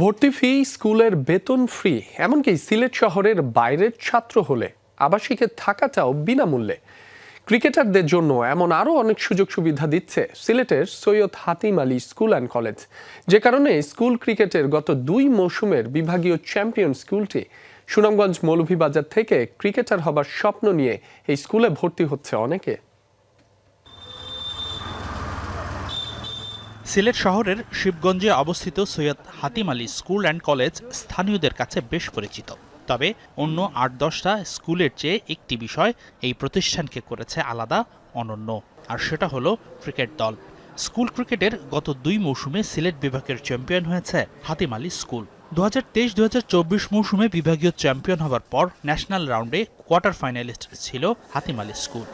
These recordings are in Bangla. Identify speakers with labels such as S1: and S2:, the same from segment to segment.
S1: ভর্তি ফি স্কুলের বেতন ফ্রি, এমনকি সিলেট শহরের বাইরের ছাত্র হলে আবাসিকে থাকাটাও বিনামূল্যে। ক্রিকেটারদের জন্য এমন আরও অনেক সুযোগ সুবিধা দিচ্ছে সিলেটের Syed Hatim Ali school and college. যে কারণে স্কুল ক্রিকেটের গত দুই মৌসুমের বিভাগীয় চ্যাম্পিয়ন স্কুলটি সুনামগঞ্জ মৌলভীবাজার থেকে ক্রিকেটার হবার স্বপ্ন নিয়ে এই স্কুলে ভর্তি হচ্ছে অনেকে।
S2: সিলেট শহরের শিবগঞ্জে অবস্থিত Syed Hatim Ali school and college স্থানীয়দের কাছে বেশ পরিচিত। তবে অন্য আট দশটা স্কুলের চেয়ে একটি বিষয় এই প্রতিষ্ঠানকে করেছে আলাদা, অনন্য। আর সেটা হলো ক্রিকেট দল। স্কুল ক্রিকেটের গত দুই মৌসুমে সিলেট বিভাগের চ্যাম্পিয়ন হয়েছে হাতিম আলী স্কুল। দু হাজার তেইশ দু হাজার চব্বিশ মৌসুমে বিভাগীয় চ্যাম্পিয়ন হওয়ার পর ন্যাশনাল রাউন্ডে কোয়ার্টার ফাইনালিস্ট ছিল হাতিম আলী স্কুল।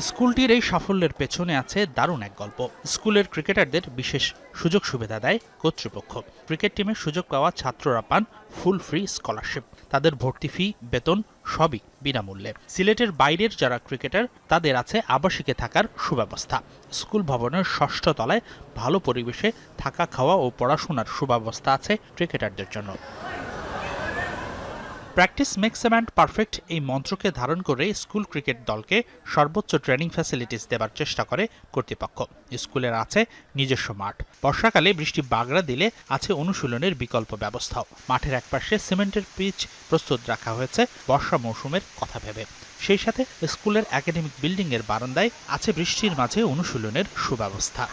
S2: স্কুলটির এই সাফল্যের পেছনে আছে দারুণ এক গল্প। স্কুলের ক্রিকেটারদের বিশেষ সুযোগ সুবিধা দেয় কর্তৃপক্ষ। ক্রিকেট টিমের সুযোগ পাওয়া ছাত্ররা পান ফুল ফ্রি স্কলারশিপ। তাদের ভর্তি ফি, বেতন সবই বিনামূল্যে। সিলেটের বাইরের যারা ক্রিকেটার, তাদের আছে আবাসিকে থাকার সুব্যবস্থা। স্কুল ভবনের ষষ্ঠ তলায় ভালো পরিবেশে থাকা খাওয়া ও পড়াশোনার সুব্যবস্থা আছে ক্রিকেটারদের জন্য। প্র্যাকটিস মেক্স এ পারফেক্ট এই মন্ত্রকে ধারণ করে স্কুল ক্রিকেট দলকে সর্বোচ্চ ট্রেনিং ফ্যাসিলিটিস দেবার চেষ্টা করে কর্তৃপক্ষ। স্কুলের আছে নিজস্ব মাঠ। বর্ষাকালে বৃষ্টি বাগড়া দিলে আছে অনুশীলনের বিকল্প ব্যবস্থাও। মাঠের একপাশে সিমেন্টের পিচ প্রস্তুত রাখা হয়েছে বর্ষা মৌসুমের কথা ভেবে। সেই সাথে স্কুলের একাডেমিক বিল্ডিংয়ের বারান্দায় আছে বৃষ্টির মাঝে অনুশীলনের সুব্যবস্থা।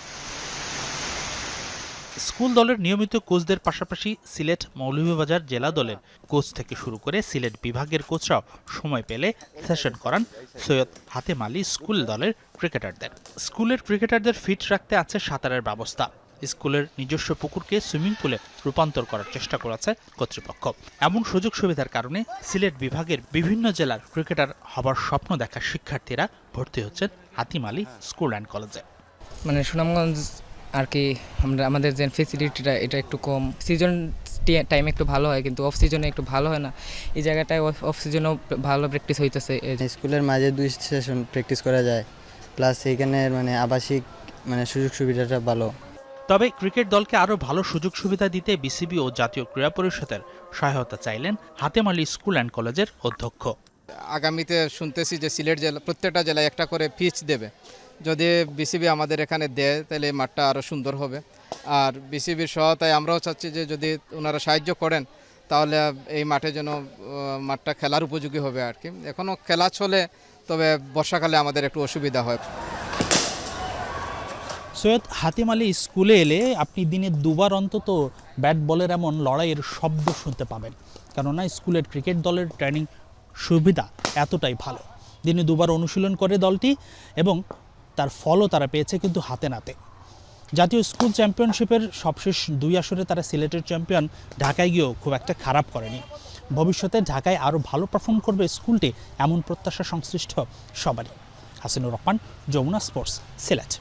S2: স্কুল দলের নিয়মিত কোচদের পাশাপাশি সিলেট মৌলভীবাজার জেলা দলের কোচ থেকে শুরু করে সিলেট বিভাগের কোচরাও সময় পেলে সেশন করান সৈয়দ হাতেম আলী স্কুল দলের ক্রিকেটারদের। স্কুলের ক্রিকেটারদের ফিট রাখতে আছে সাঁতারের ব্যবস্থা। স্কুলের নিজস্ব পুকুরকে সুইমিং পুলে রূপান্তর করার চেষ্টা করেছে কর্তৃপক্ষ। এমন সুযোগ সুবিধার কারণে সিলেট বিভাগের বিভিন্ন জেলার ক্রিকেটার হবার স্বপ্ন দেখা শিক্ষার্থীরা ভর্তি হচ্ছেন হাতিম আলী স্কুল অ্যান্ড কলেজে।
S3: মানে সুনামগঞ্জ আর কি আমরা আমাদের যে ফেসিলিটিটা এটা একটু কম। সিজন টাইম একটু ভালো হয় কিন্তু অফ সিজনে একটু ভালো হয় না। এই জায়গাটায় অফ সিজনেও ভালো প্র্যাকটিস হইতেছে।
S4: স্কুলের মাঝে দুই সেশন প্র্যাকটিস করা যায়। প্লাস এইখানে মানে আবাসিক মানে সুযোগ সুবিধাটা ভালো।
S2: তবে ক্রিকেট দলকে আরও ভালো সুযোগ সুবিধা দিতে বিসিবি ও জাতীয় ক্রীড়া পরিষদের সহায়তা চাইলেন হাতেম আলী স্কুল অ্যান্ড কলেজের অধ্যক্ষ।
S5: আগামীতে শুনতেছি যে সিলেট জেলা প্রত্যেকটা জেলায় একটা করে পিচ দেবে। যদি বিসিবি আমাদের এখানে দেয়, তাহলে এই মাঠটা আরও সুন্দর হবে। আর বিসিবির সহায়তায় আমরাও চাচ্ছি যে যদি ওনারা সাহায্য করেন, তাহলে এই মাঠে যেন মাঠটা খেলার উপযোগী হবে আর কি। এখনও খেলা চলে, তবে বর্ষাকালে আমাদের একটু অসুবিধা হয়।
S2: সৈয়দ হাতিম আলী স্কুলে এলে আপনি দিনে দুবার অন্তত ব্যাট বলের এমন লড়াইয়ের শব্দ শুনতে পাবেন। কেননা স্কুলের ক্রিকেট দলের ট্রেনিং সুবিধা এতটাই ভালো। দিনে দুবার অনুশীলন করে দলটি এবং তার ফলও তারা পেয়েছে কিন্তু হাতে নাতে। জাতীয় স্কুল চ্যাম্পিয়নশিপের সবশেষ দুই আসরে তারা সিলেটের চ্যাম্পিয়ন ঢাকায় গিয়েও খুব একটা খারাপ করেনি। ভবিষ্যতে ঢাকায় আরও ভালো পারফর্ম করবে স্কুলটি এমন প্রত্যাশা সংশ্লিষ্ট সবারই। হাসিনুর রহমান, যমুনা স্পোর্টস, সিলেট।